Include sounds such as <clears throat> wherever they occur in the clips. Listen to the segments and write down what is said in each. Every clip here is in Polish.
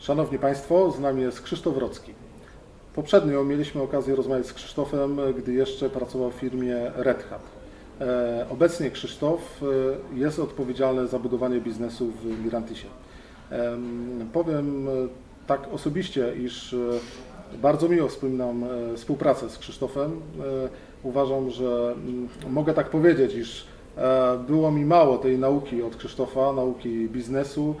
Szanowni Państwo, z nami jest Krzysztof Rocki. Poprzednio mieliśmy okazję rozmawiać z Krzysztofem, gdy jeszcze pracował w firmie Red Hat. E, Obecnie Krzysztof e, jest odpowiedzialny za budowanie biznesu w Mirantisie. Em, Powiem e, tak osobiście, iż bardzo miło wspominam współpracę z Krzysztofem. Uważam, że mogę tak powiedzieć, iż było mi mało tej nauki od Krzysztofa, nauki biznesu,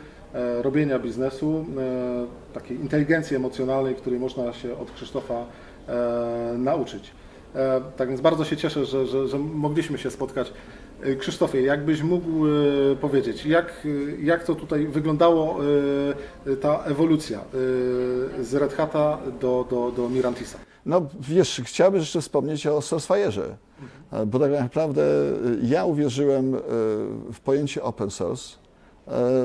robienia biznesu, e, takiej inteligencji emocjonalnej, której można się od Krzysztofa e, nauczyć. E, Tak więc bardzo się cieszę, że, że, że mogliśmy się spotkać. E, Krzysztofie, jakbyś mógł e, powiedzieć, jak, e, jak to tutaj wyglądało e, ta ewolucja e, z Red Hata do, do, do Mirantisa? No wiesz, chciałbym jeszcze wspomnieć o Sourcefire'ze, bo tak naprawdę ja uwierzyłem e, w pojęcie open source e,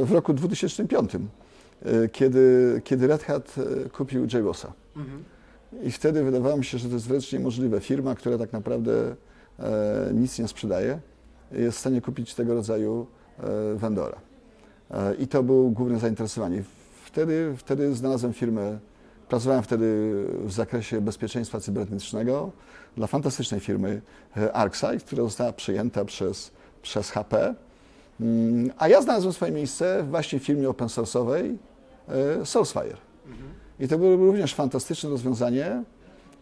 w roku 2005, e, kiedy, kiedy Red Hat e, kupił JBoss'a. I wtedy wydawało mi się, że to jest wręcz niemożliwe. Firma, która tak naprawdę e, nic nie sprzedaje, jest w stanie kupić tego rodzaju vendora. I to było główne zainteresowanie. Wtedy, wtedy znalazłem firmę, pracowałem wtedy w zakresie bezpieczeństwa cybernetycznego dla fantastycznej firmy ArcSight, która została przejęta przez, przez HP. Mm, A ja znalazłem swoje miejsce właśnie w firmie open source'owej e, SourceFire. I to było również fantastyczne rozwiązanie,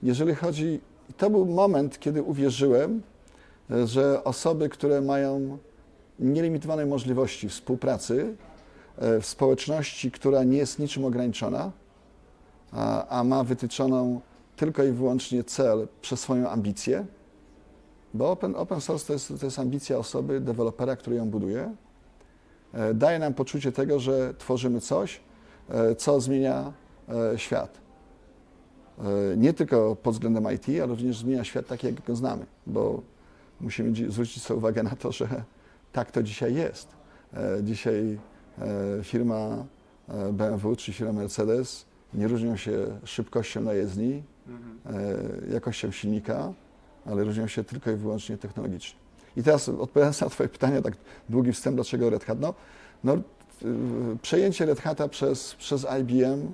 jeżeli chodzi. To był moment, kiedy uwierzyłem, e, że osoby, które mają nielimitowane możliwości współpracy e, w społeczności, która nie jest niczym ograniczona, a, a ma wytyczoną tylko i wyłącznie cel przez swoją ambicję, bo open, open source to jest, to jest ambicja osoby, dewelopera, który ją buduje, e, daje nam poczucie tego, że tworzymy coś, e, co zmienia e, świat. Nie tylko pod względem IT, ale również zmienia świat taki, jak go znamy, bo musimy zwrócić sobie uwagę na to, że tak to dzisiaj jest. Dzisiaj firma BMW czy firma Mercedes nie różnią się szybkością na jezdni, e, jakością silnika, ale różnią się tylko i wyłącznie technologicznie. I teraz odpowiadając na Twoje pytanie, tak długi wstęp, dlaczego Red Hat? No, no, y, przejęcie Red Hata przez, przez IBM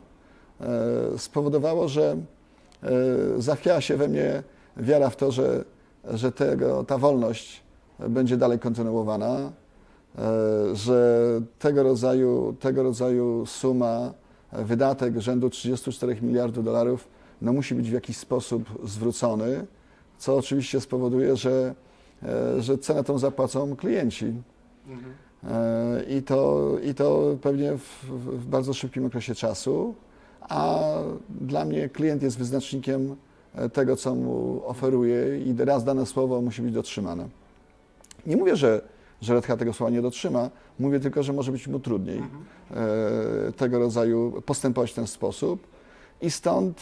e, spowodowało, że e, zachwiała się we mnie wiara w to, że, że tego, ta wolność będzie dalej kontynuowana, e, że tego rodzaju, tego rodzaju suma, wydatek rzędu 34 miliardów dolarów no, musi być w jakiś sposób zwrócony, co oczywiście spowoduje, że, e, że cenę tą zapłacą klienci. E, I to, I to pewnie w, w bardzo szybkim okresie czasu, a dla mnie klient jest wyznacznikiem e, tego, co mu oferuje i raz dane słowo musi być dotrzymane. Nie mówię, że, że Red Hat tego słowa nie dotrzyma, mówię tylko, że może być mu trudniej e, tego rodzaju postępować w ten sposób i stąd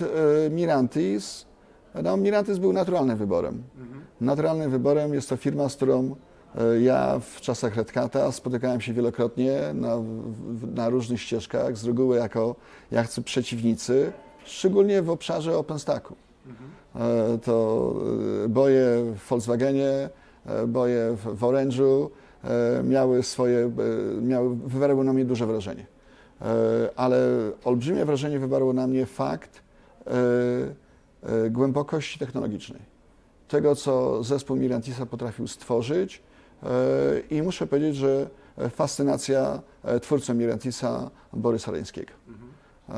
Mirantis, no Mirantis był naturalnym wyborem. Naturalnym wyborem jest to firma, z którą e, ja w czasach Red Hata spotykałem się wielokrotnie na, na różnych ścieżkach, z reguły jako jacy przeciwnicy, szczególnie w obszarze OpenStacku. E, To e, boje w Volkswagenie, boje w, Orange'u miały swoje, miały, wywarły na mnie duże wrażenie. Ale olbrzymie wrażenie wywarło na mnie fakt głębokości technologicznej. Tego, co zespół Mirantisa potrafił stworzyć e, i muszę powiedzieć, że fascynacja e, twórcą Mirantisa Borysa Leńskiego. E,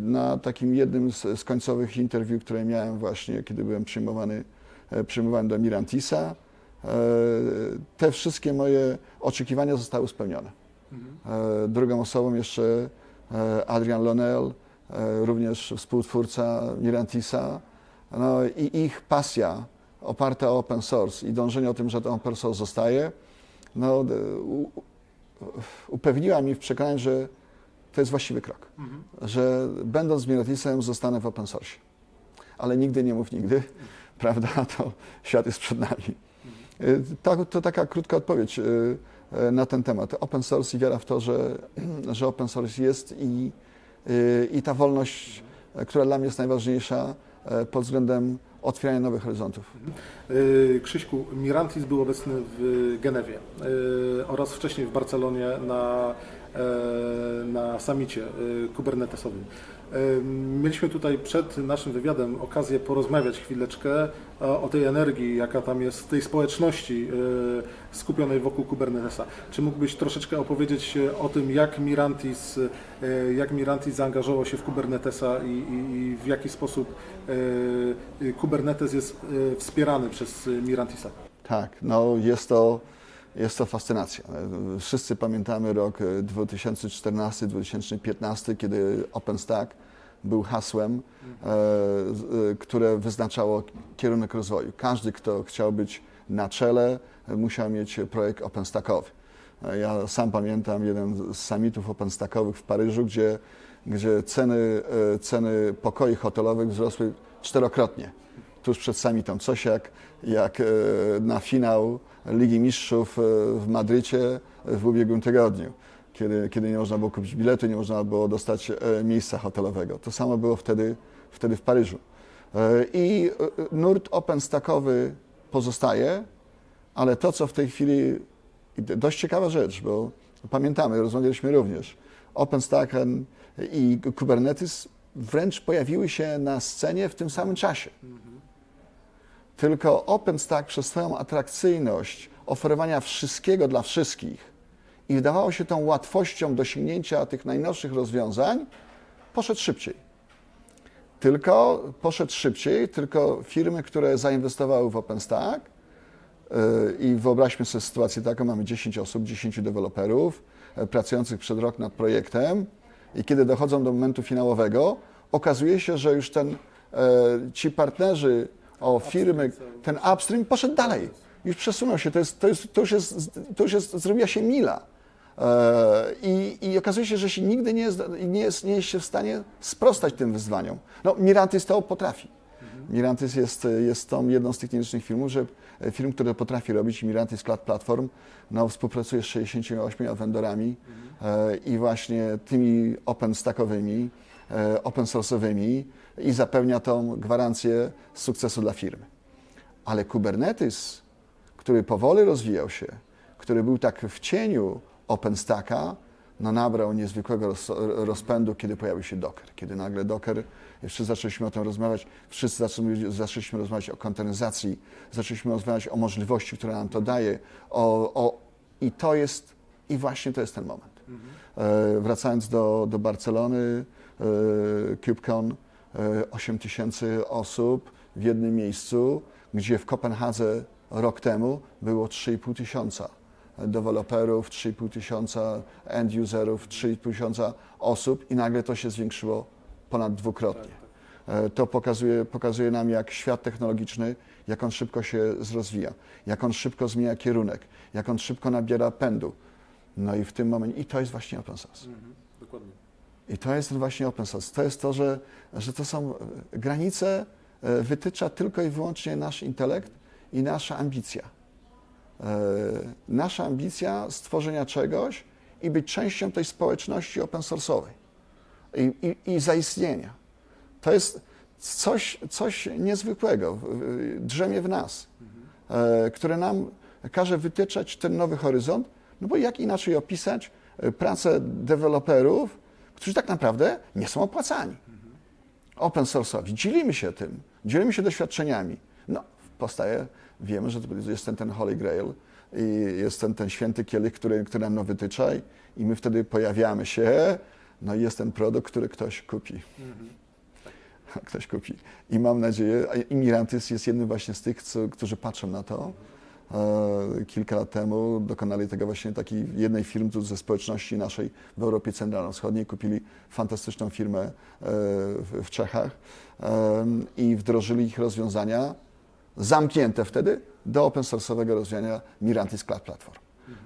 Na takim jednym z, końcowych interwiu, które miałem właśnie, kiedy byłem przyjmowany, e, przyjmowany do Mirantisa, e, te wszystkie moje oczekiwania zostały spełnione. E, Drugą osobą jeszcze e, Adrian Lonel, e, również współtwórca Mirantisa. No i ich pasja oparta o open source i dążenie o tym, że to open source zostaje, no, u- upewniła mnie w przekonaniu, że to jest właściwy krok. Że będąc Miratisem zostanę w open source. Ale nigdy nie mów nigdy, <laughs> prawda? To świat jest przed nami. Y, To, to taka krótka odpowiedź na ten temat. Open source i wiara w to, że, <clears throat> że open source jest i, i ta wolność, która dla mnie jest najważniejsza y, pod względem otwierania nowych horyzontów. Yy, Krzyśku, Mirantis był obecny w Genewie yy, oraz wcześniej w Barcelonie na e, na samicie e, kubernetesowym. E, Mieliśmy tutaj przed naszym wywiadem okazję porozmawiać chwileczkę o, o tej energii, jaka tam jest, tej społeczności e, skupionej wokół Kubernetesa. Czy mógłbyś troszeczkę opowiedzieć e, o tym, jak Mirantis, e, jak Mirantis zaangażował się w Kubernetesa i, i, i w jaki sposób e, Kubernetes jest e, wspierany przez Mirantisa? Tak, no jest to, jest to fascynacja. Wszyscy pamiętamy rok 2014-2015, kiedy OpenStack był hasłem, e, e, które wyznaczało kierunek rozwoju. Każdy, kto chciał być na czele, e, musiał mieć projekt OpenStackowy. E, Ja sam pamiętam jeden z summitów OpenStackowych w Paryżu, gdzie, gdzie ceny, e, ceny pokoi hotelowych wzrosły czterokrotnie tuż przed summitem. Coś jak, e, na finał Ligi Mistrzów e, w Madrycie w ubiegłym tygodniu, kiedy, kiedy nie można było kupić biletu, nie można było dostać e, miejsca hotelowego. To samo było wtedy, wtedy w Paryżu. I nurt OpenStackowy pozostaje, ale to, co w tej chwili, dość ciekawa rzecz, bo pamiętamy, rozmawialiśmy również, OpenStack i Kubernetes wręcz pojawiły się na scenie w tym samym czasie. Tylko OpenStack przez swoją atrakcyjność oferowania wszystkiego dla wszystkich i wydawało się tą łatwością dosięgnięcia tych najnowszych rozwiązań, poszedł szybciej. Tylko poszedł szybciej, tylko firmy, które zainwestowały w OpenStack yy, i wyobraźmy sobie sytuację taką, mamy 10 osób, 10 deweloperów e, pracujących przed rok nad projektem i kiedy dochodzą do momentu finałowego, okazuje się, że już ten, e, ci partnerzy, o firmy, ten upstream poszedł dalej. Już przesunął się, to, jest, to, jest, to, już, jest, to już jest, zrobiła się mila. E, I, I okazuje się, że się nigdy nie jest, nie, jest, nie jest się w stanie sprostać tym wyzwaniom. No, Mirantis to potrafi. Mirantis jest, jest tą jedną z tych nielicznych firmów, że, firm, które potrafi robić. Mirantis Cloud Platform no, współpracuje z 68 vendorami e, i właśnie tymi open stackowymi, e, open source'owymi i zapewnia tą gwarancję sukcesu dla firmy. Ale Kubernetes, który powoli rozwijał się, który był tak w cieniu OpenStacka, no nabrał niezwykłego roz, rozpędu, kiedy pojawił się Docker. Kiedy nagle Docker, wszyscy zaczęliśmy o tym rozmawiać, wszyscy zaczęli, zaczęliśmy rozmawiać o konteneryzacji, zaczęliśmy rozmawiać o możliwości, które nam to daje, o, o, i to jest, i właśnie to jest ten moment. E, wracając do, do Barcelony, e, KubeCon, e, 8 tysięcy osób w jednym miejscu, gdzie w Kopenhadze rok temu było 3,5 tysiąca deweloperów, 3,5 tysiąca end-userów, 3,5 tysiąca osób i nagle to się zwiększyło ponad dwukrotnie. E, To pokazuje, pokazuje nam, jak świat technologiczny, jak on szybko się rozwija, jak on szybko zmienia kierunek, jak on szybko nabiera pędu. No i w tym momencie, i to jest właśnie open source. Dokładnie. I to jest właśnie open source. To jest to, że, że to są e, granice, e, wytycza tylko i wyłącznie nasz intelekt i nasza ambicja. E, Nasza ambicja stworzenia czegoś i być częścią tej społeczności open source'owej i, i, i zaistnienia. To jest coś, coś niezwykłego, drzemie w nas, które nam każe wytyczać ten nowy horyzont, no bo jak inaczej opisać pracę deweloperów, którzy tak naprawdę nie są opłacani. Open source'owi. Dzielimy się tym, dzielimy się doświadczeniami. No, powstaje, wiemy, że to jest ten, ten Holy Grail i jest ten, ten święty kielich, który, który nam wytycza i- i my wtedy pojawiamy się, no i jest ten produkt, który ktoś kupi. <laughs> Ktoś kupi. I mam nadzieję, Imirantis jest jednym właśnie z tych, co, którzy patrzą na to. E, Kilka lat temu dokonali tego właśnie takiej jednej firmy ze społeczności naszej w Europie Centralno-Wschodniej. Kupili fantastyczną firmę e, w, Czechach i wdrożyli ich rozwiązania zamknięte wtedy do open source'owego rozwiązania Mirantis Cloud Platform.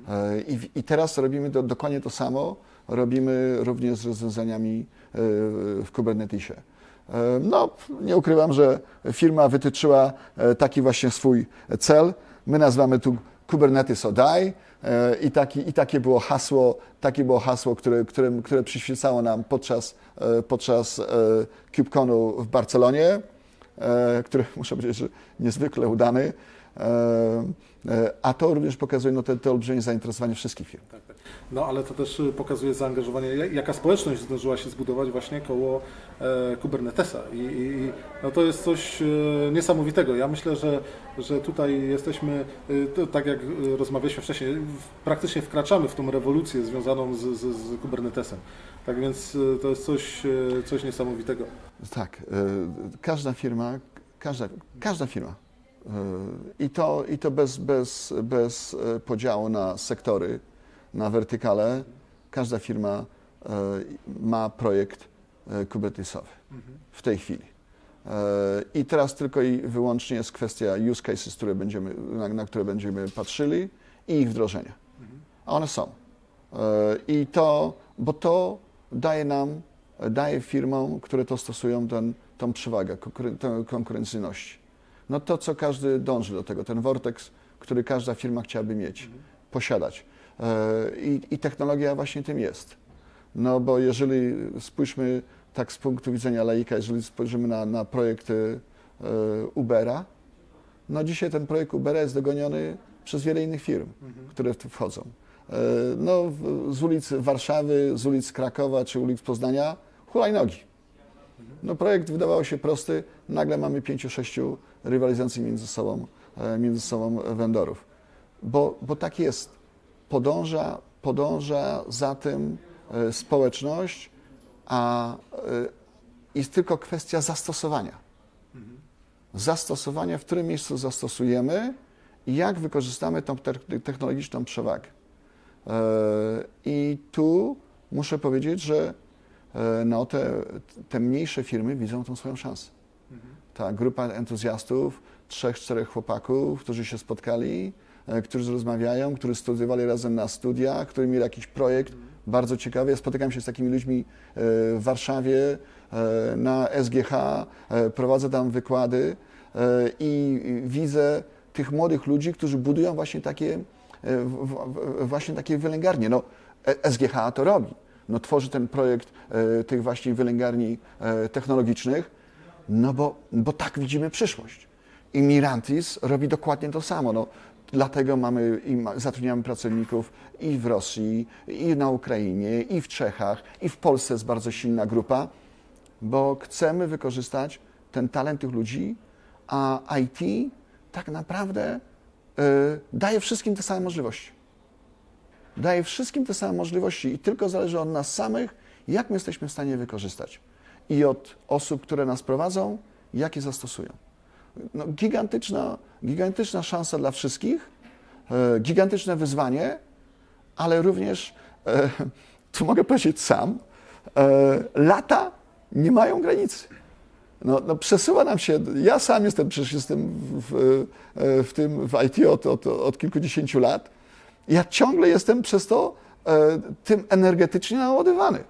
E, I, teraz robimy do, dokładnie to samo, robimy również z rozwiązaniami w Kubernetesie. No, nie ukrywam, że firma wytyczyła taki właśnie swój cel. My nazywamy tu Kubernetes Die e, i, taki, i takie było hasło, takie było hasło które, które, które przyświecało nam podczas, e, podczas e, KubeConu w Barcelonie, e, który <laughs> muszę powiedzieć, że niezwykle udany. e, a to również pokazuje no, te, te olbrzymie zainteresowanie wszystkich firm. No ale to też y, pokazuje zaangażowanie, ja- jaka społeczność zdążyła się zbudować właśnie koło e, Kubernetesa. I, i, no to jest coś e, niesamowitego. Ja myślę, że, że tutaj jesteśmy, to, tak jak y, rozmawialiśmy wcześniej, w, praktycznie wkraczamy w tą rewolucję związaną z, z, z Kubernetesem. Tak więc y, to jest coś, y, coś niesamowitego. Tak, e, każda firma, każda, każda firma e, i to, i to bez, bez, bez e, podziału na sektory, na wertykale, każda firma e, ma projekt e, kubernetesowy w tej chwili. E, I teraz tylko i wyłącznie jest kwestia use cases, które będziemy, na, na które będziemy patrzyli i ich wdrożenia. A one są. I to, bo to daje nam, daje firmom, które to stosują, ten, tą przewagę, tę konkurencyjność. No to, co każdy dąży do tego, ten vortex, który każda firma chciałaby mieć, posiadać. E, I, I technologia właśnie tym jest. No bo jeżeli spójrzmy tak z punktu widzenia laika, jeżeli spojrzymy na, na projekt e, Ubera, no dzisiaj ten projekt Ubera jest dogoniony przez wiele innych firm, które w to wchodzą. E, No, z ulic Warszawy, z ulic Krakowa czy ulic Poznania hulajnogi. No projekt wydawał się prosty, nagle mamy pięciu, sześciu rywalizujących między sobą, między sobą vendorów. Bo, bo tak jest. Podąża, podąża za tym e, społeczność, a e, jest tylko kwestia zastosowania. Zastosowania, w którym miejscu zastosujemy i jak wykorzystamy tą te- technologiczną przewagę. E, I tu muszę powiedzieć, że no, te, te mniejsze firmy widzą tą swoją szansę. Ta grupa entuzjastów, trzech, czterech chłopaków, którzy się spotkali, którzy rozmawiają, którzy studiowali razem na studiach, którzy mieli jakiś projekt bardzo ciekawy. Ja spotykam się z takimi ludźmi e, w Warszawie, e, na SGH, e, prowadzę tam wykłady e, i widzę tych młodych ludzi, którzy budują właśnie takie, e, właśnie takie wylęgarnie. No, e- SGH to robi. No, tworzy ten projekt e, tych właśnie wylęgarni e, technologicznych, no bo, bo tak widzimy przyszłość. I Mirantis robi dokładnie to samo. No, dlatego mamy zatrudniamy pracowników i w Rosji, i na Ukrainie, i w Czechach, i w Polsce jest bardzo silna grupa, bo chcemy wykorzystać ten talent tych ludzi, a IT tak naprawdę y, daje wszystkim te same możliwości. Daje wszystkim te same możliwości i tylko zależy od nas samych, jak my jesteśmy w stanie wykorzystać. I od osób, które nas prowadzą, jak je zastosują. No, gigantyczna, gigantyczna szansa dla wszystkich, e, gigantyczne wyzwanie, ale również, e, <laughs> tu mogę powiedzieć sam, e, lata nie mają granicy. No, no przesuwa nam się, ja sam jestem, przecież jestem w, w, tym w IT od, od, od kilkudziesięciu lat. Ja ciągle jestem przez to tym energetycznie naładowany.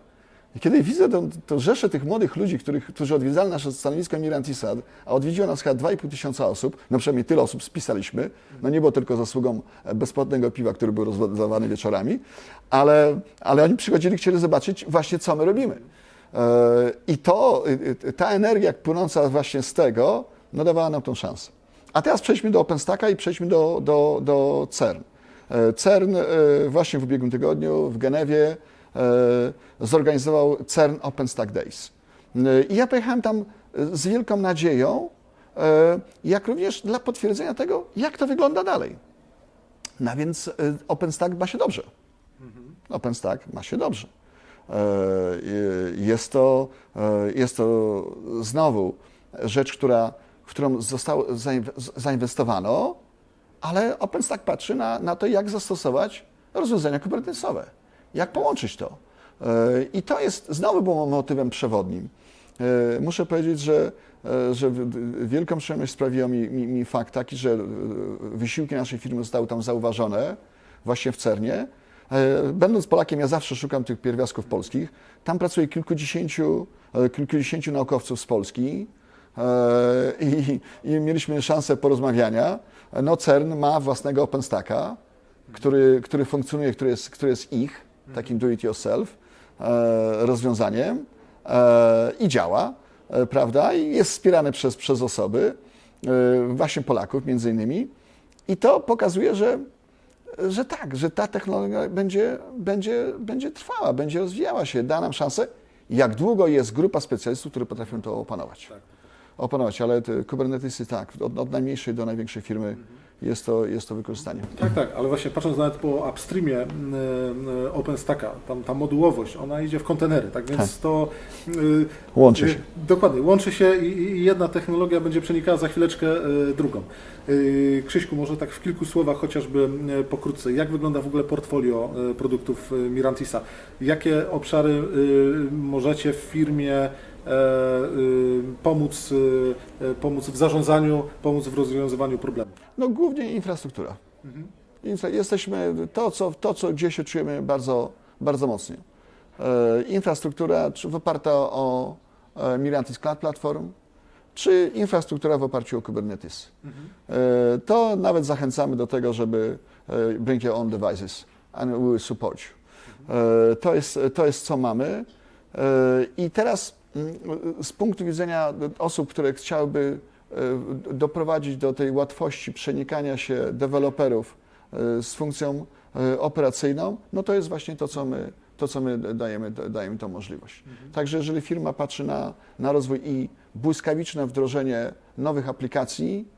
I kiedy widzę tą, tą rzeszę tych młodych ludzi, których, którzy odwiedzali nasze stanowisko Mirantisad, a odwiedziło nas chyba 2,5 tysiąca osób, no przynajmniej tyle osób spisaliśmy, no nie było tylko zasługą e, bezpłatnego piwa, który był rozdawany wieczorami, ale, ale oni przychodzili, chcieli zobaczyć właśnie, co my robimy. E, I to, y, ta energia płynąca właśnie z tego, no dawała nam tą szansę. A teraz przejdźmy do OpenStacka i przejdźmy do, do, do CERN. E, CERN e, właśnie w ubiegłym tygodniu w Genewie e, zorganizował CERN OpenStack Days. E, I ja pojechałem tam e, z wielką nadzieją, e, jak również dla potwierdzenia tego, jak to wygląda dalej. No więc e, OpenStack ma się dobrze. OpenStack ma się dobrze. E, Jest to, e, jest to znowu rzecz, która, w którą zostało zainw- zainwestowano, ale OpenStack patrzy na, na to, jak zastosować rozwiązania kubernetesowe, jak połączyć to. E, I to jest znowu było motywem przewodnim. E, Muszę powiedzieć, że, e, że wielką przyjemność sprawiło mi, mi, mi fakt taki, że wysiłki naszej firmy zostały tam zauważone właśnie w CERNie. Będąc Polakiem, ja zawsze szukam tych pierwiastków polskich. Tam pracuje kilkudziesięciu, kilkudziesięciu naukowców z Polski i, i mieliśmy szansę porozmawiania. No CERN ma własnego OpenStacka, który, który funkcjonuje, który jest, który jest ich, takim do-it-yourself e, rozwiązaniem e, i działa, e, prawda, i jest wspierany przez, przez osoby, właśnie Polaków między innymi. I to pokazuje, że, że tak, że ta technologia będzie, będzie, będzie trwała, będzie rozwijała się, da nam szansę. Jak długo jest grupa specjalistów, którzy potrafią to opanować. Tak. Opanować, ale te Kubernetesy tak, od, od najmniejszej do największej firmy jest to, jest to wykorzystanie. Tak, tak, ale właśnie patrząc nawet po upstreamie y, y, OpenStacka, tam ta modułowość, ona idzie w kontenery, tak więc Tak. to y, Łączy się. Dokładnie, łączy się i, jedna technologia będzie przenikała za chwileczkę drugą. Krzyśku, może tak w kilku słowach chociażby pokrótce, jak wygląda w ogóle portfolio produktów Mirantisa? Jakie obszary możecie w firmie e, pomóc, y, y, pomóc w zarządzaniu, pomóc w rozwiązywaniu problemów? No głównie infrastruktura. Infra, jesteśmy, to co, to co gdzie się czujemy bardzo, bardzo mocno. E, infrastruktura czy oparta o e, Mirantis Cloud Platform, czy infrastruktura w oparciu o Kubernetes. E, to nawet zachęcamy do tego, żeby e, bring your own devices and we will support you. E, to, jest, to jest co mamy. E, I teraz z punktu widzenia osób, które chciałyby e, doprowadzić do tej łatwości przenikania się deweloperów e, z funkcją e, operacyjną, no to jest właśnie to, co my, to, co my dajemy, dajemy tą możliwość. Także jeżeli firma patrzy na, na rozwój i błyskawiczne wdrożenie nowych aplikacji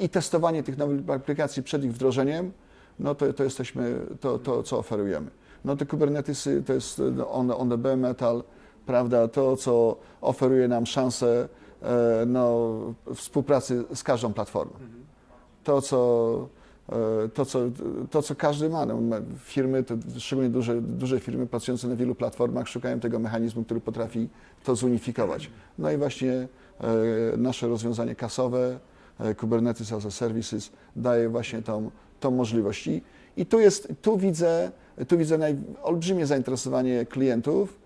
i testowanie tych nowych aplikacji przed ich wdrożeniem, no to, to jesteśmy, to, to co oferujemy. No te Kubernetesy to jest on, on the bare metal, prawda, to co oferuje nam szansę e, no, współpracy z każdą platformą. To co, e, to, co, to, co każdy ma. No, firmy, to szczególnie duże, duże firmy pracujące na wielu platformach szukają tego mechanizmu, który potrafi to zunifikować. No i właśnie e, nasze rozwiązanie kasowe, Kubernetes as a Services daje właśnie tą, tą możliwość. I, i tu, jest, tu widzę, tu widzę naj, olbrzymie zainteresowanie klientów,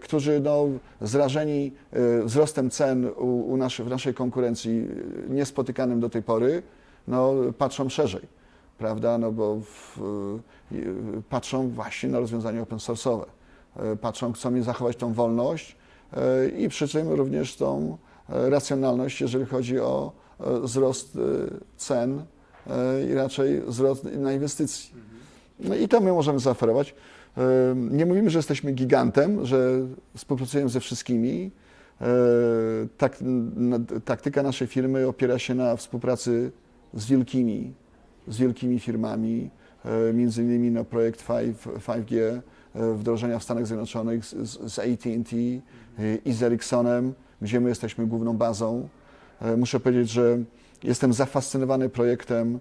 którzy no, zrażeni e, wzrostem cen u, u naszy, w naszej konkurencji e, niespotykanym do tej pory, no, patrzą szerzej, prawda, no bo w, e, patrzą właśnie na rozwiązania open source'owe, E, patrzą, chcą zachować tą wolność e, i przy czym również tą e, racjonalność, jeżeli chodzi o e, wzrost e, cen e, i raczej wzrost na inwestycji. No i to my możemy zaoferować. Nie mówimy, że jesteśmy gigantem, że współpracujemy ze wszystkimi. Tak, na- taktyka naszej firmy opiera się na współpracy z wielkimi, z wielkimi firmami, między innymi no, projekt 5, 5G, e, wdrożenia w Stanach Zjednoczonych z, z AT&T i z Ericssonem, gdzie my jesteśmy główną bazą. Muszę powiedzieć, że jestem zafascynowany projektem,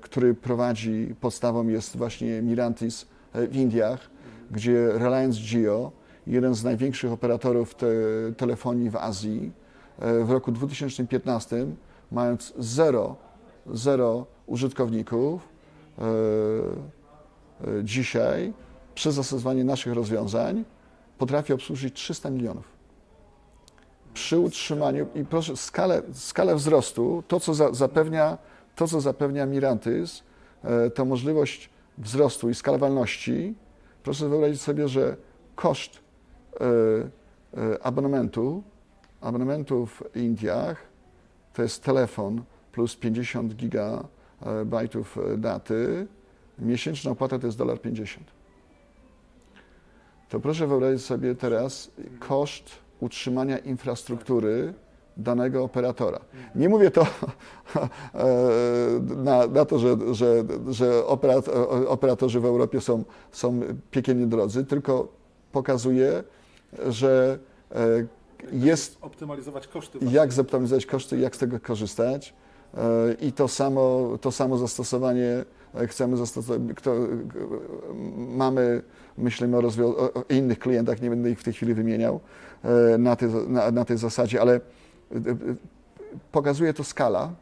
który prowadzi, podstawą jest właśnie Mirantis w Indiach, gdzie Reliance Jio, jeden z największych operatorów te, telefonii w Azji, e, w roku 2015, mając zero, zero użytkowników, e, e, dzisiaj przez zastosowanie naszych rozwiązań potrafi obsłużyć 300 milionów. Przy utrzymaniu, i proszę, skalę, skalę wzrostu, to co za, zapewnia, to, co zapewnia Mirantis, e, to możliwość wzrostu i skalowalności, proszę wyobrazić sobie, że koszt e, e, abonamentu, abonamentu w Indiach to jest telefon plus 50 gigabajtów e, daty, miesięczna opłata to jest dolar 50. To proszę wyobrazić sobie teraz koszt utrzymania infrastruktury danego operatora. Nie mówię to <laughs> e, na, na to, że, że, że operat, operatorzy w Europie są, są piekielnie drodzy, tylko pokazuje, że e, jest Optymalizować koszty. jak zoptymalizować koszty, jak z tego korzystać. E, I to samo, to samo zastosowanie chcemy zastosować. Mamy, myślimy o, o, innych klientach, nie będę ich w tej chwili wymieniał na tej, na, na tej zasadzie, ale pokazuje to skala,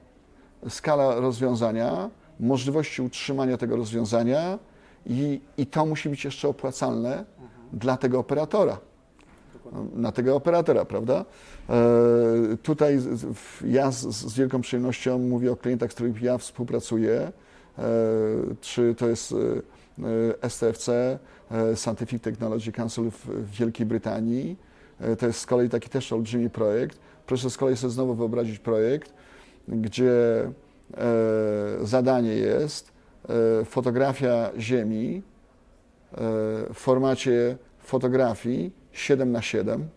skala rozwiązania, możliwości utrzymania tego rozwiązania i, i to musi być jeszcze opłacalne dla tego operatora na tego operatora, prawda? E, tutaj ja z, z wielką przyjemnością mówię o klientach, z którymi ja współpracuję, e, czy to jest e, STFC, Scientific Technology Council w, w Wielkiej Brytanii. To jest z kolei taki też olbrzymi projekt. Proszę z kolei sobie znowu wyobrazić projekt, gdzie e, zadanie jest e, fotografia Ziemi e, w formacie fotografii 7 na 7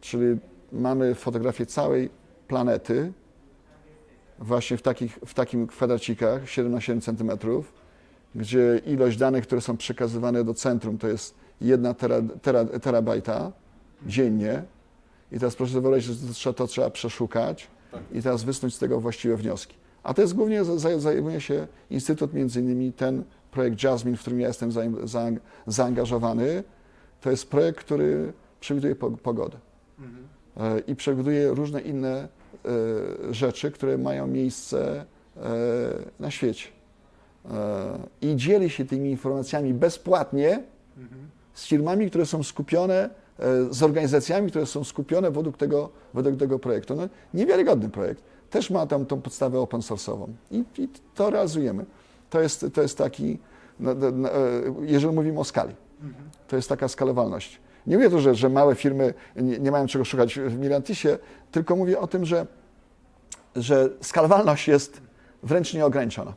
czyli mamy fotografię całej planety właśnie w, takich, w takim kwadracikach 7 na 7 centymetrów, gdzie ilość danych, które są przekazywane do centrum to jest 1 tera, tera, terabajta dziennie. I teraz proszę wyobrazić, że to trzeba, przeszukać i teraz wysnuć z tego właściwe wnioski. A to jest głównie, za- za- zajmuje się Instytut, między innymi ten projekt Jasmine, w którym ja jestem zaangażowany, to jest projekt, który przewiduje po- pogodę e, i przewiduje różne inne e, rzeczy, które mają miejsce e, na świecie. I dzieli się tymi informacjami bezpłatnie z firmami, które są skupione, z organizacjami, które są skupione według tego, według tego projektu. No, niewiarygodny projekt. Też ma tam tą podstawę open source'ową i, i to realizujemy. To jest, to jest taki, no, no, no, e, jeżeli mówimy o skali, to jest taka skalowalność. Nie mówię tu, że, że małe firmy nie, nie mają czego szukać w Mirantisie, tylko mówię o tym, że, że skalowalność jest wręcz nieograniczona.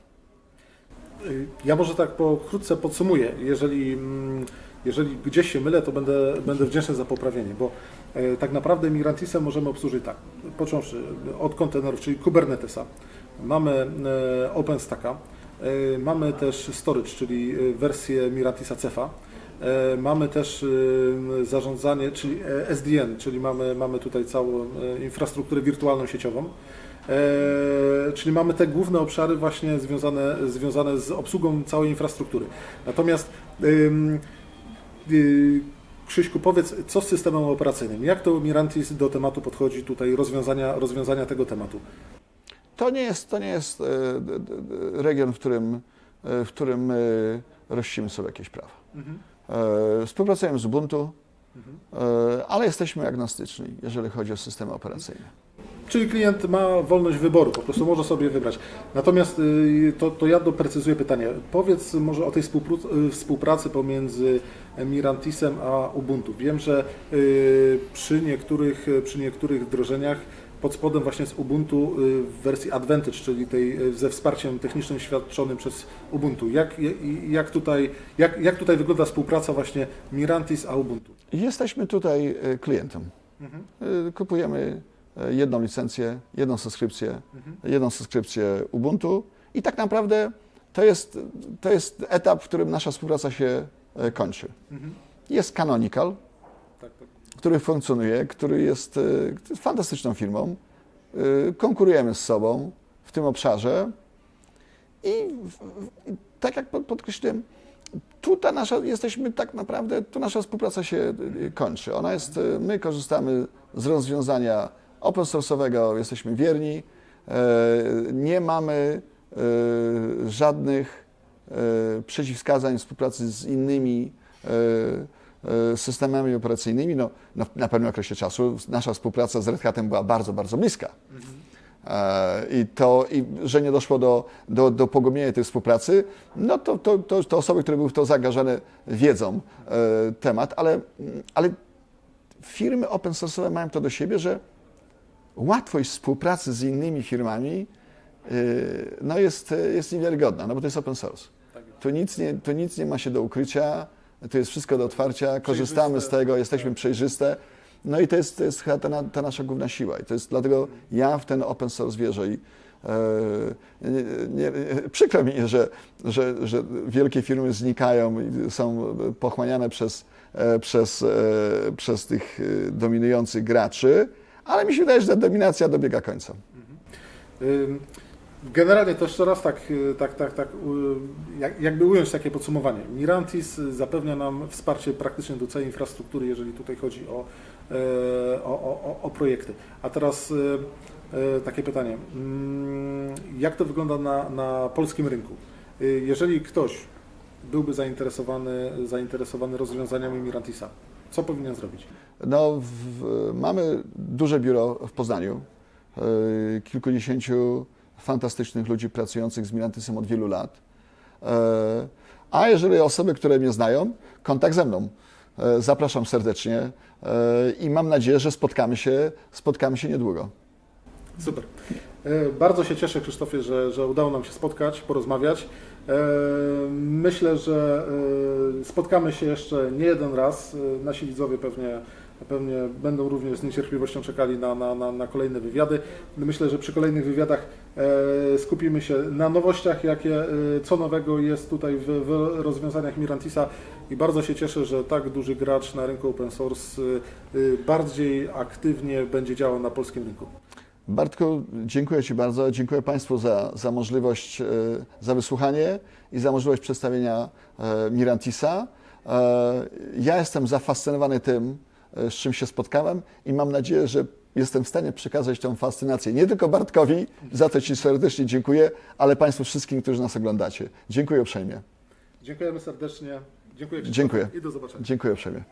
Ja może tak pokrótce podsumuję. Jeżeli, mm, jeżeli gdzieś się mylę, to będę, będę wdzięczny za poprawienie, bo e, tak naprawdę Migrantisem możemy obsłużyć tak, począwszy od kontenerów, czyli Kubernetesa, mamy e, OpenStacka, e, mamy też storage, czyli wersję Mirantisa Cefa, mamy też zarządzanie, czyli SDN, czyli mamy, mamy tutaj całą infrastrukturę wirtualną sieciową. Czyli mamy te główne obszary właśnie związane, związane z obsługą całej infrastruktury. Natomiast Krzyśku, powiedz, co z systemem operacyjnym? Jak to Mirantis do tematu podchodzi tutaj, rozwiązania, rozwiązania tego tematu? To nie jest, to nie jest e, region, w którym, e, w którym my rościmy sobie jakieś prawa. E, Współpracujemy z Ubuntu, e, ale jesteśmy agnostyczni, jeżeli chodzi o systemy operacyjne. Czyli klient ma wolność wyboru, po prostu może sobie wybrać. Natomiast y, to, to ja doprecyzuję pytanie. Powiedz może o tej y, współpracy pomiędzy Mirantisem a Ubuntu. Wiem, że y, przy niektórych, przy niektórych wdrożeniach pod spodem właśnie z Ubuntu y, w wersji Advantage, czyli tej y, ze wsparciem technicznym świadczonym przez Ubuntu. Jak, jak, tutaj, jak, jak tutaj wygląda współpraca właśnie Mirantis a Ubuntu? Jesteśmy tutaj klientem. E, Kupujemy jedną licencję, jedną subskrypcję, jedną subskrypcję Ubuntu i tak naprawdę to jest, to jest etap, w którym nasza współpraca się e, kończy. Jest Canonical, który funkcjonuje, który jest e, fantastyczną firmą. E, Konkurujemy z sobą w tym obszarze i, tak jak pod- podkreśliłem, tu nasza, jesteśmy tak naprawdę, tu nasza współpraca się kończy. Ona jest, my korzystamy z rozwiązania open source'owego, jesteśmy wierni, nie mamy żadnych przeciwwskazań współpracy z innymi e, e, systemami operacyjnymi. No, no, na pewnym okresie czasu nasza współpraca z Red Hatem była bardzo, bardzo bliska. E, I to, i że nie doszło do, do, do pogłębienia tej współpracy, no to, to, to, to osoby, które były w to zaangażowane, wiedzą e, temat, ale, ale firmy open source'owe mają to do siebie, że łatwość współpracy z innymi firmami e, no jest, jest niewiarygodna, no bo to jest open source. Tu nic, nie, tu nic nie ma się do ukrycia, tu jest wszystko do otwarcia, korzystamy z tego, jesteśmy przejrzyste. No i to jest, to jest chyba ta, ta nasza główna siła. I to jest dlatego ja w ten open source wierzę. I, e, nie, nie, przykro mi, że, że, że wielkie firmy znikają i są pochłaniane przez, e, przez, e, przez tych dominujących graczy, ale mi się wydaje, że ta dominacja dobiega końca. Ym, Generalnie to jeszcze raz tak, y, tak, tak, tak y, jak, jakby ująć takie podsumowanie. Mirantis zapewnia nam wsparcie praktycznie do całej infrastruktury, jeżeli tutaj chodzi o, e, o, o, o projekty. A teraz y, e, takie pytanie. Mm, Jak to wygląda na, na polskim rynku? Jeżeli ktoś byłby zainteresowany, zainteresowany rozwiązaniami Mirantisa, co powinien zrobić? No, w, mamy duże biuro w Poznaniu, e, kilkudziesięciu fantastycznych ludzi pracujących z Mirantysem od wielu lat. E, A jeżeli osoby, które mnie znają, kontakt ze mną. E, Zapraszam serdecznie e, i mam nadzieję, że spotkamy się, spotkamy się niedługo. Super. Bardzo się cieszę, Krzysztofie, że, że udało nam się spotkać, porozmawiać. Myślę, że spotkamy się jeszcze nie jeden raz. Nasi widzowie pewnie, pewnie będą również z niecierpliwością czekali na, na, na, na kolejne wywiady. Myślę, że przy kolejnych wywiadach e, skupimy się na nowościach, jakie e, co nowego jest tutaj w, w rozwiązaniach Mirantisa i bardzo się cieszę, że tak duży gracz na rynku open source e, bardziej aktywnie będzie działał na polskim rynku. Bartku, dziękuję Ci bardzo. Dziękuję Państwu za, za możliwość, e, za wysłuchanie i za możliwość przedstawienia e, Mirantisa. E, Ja jestem zafascynowany tym, z czym się spotkałem i mam nadzieję, że jestem w stanie przekazać tę fascynację nie tylko Bartkowi, za to Ci serdecznie dziękuję, ale Państwu wszystkim, którzy nas oglądacie. Dziękuję uprzejmie. Dziękujemy serdecznie. Dziękuję. Dziękuję. I do zobaczenia. Dziękuję uprzejmie.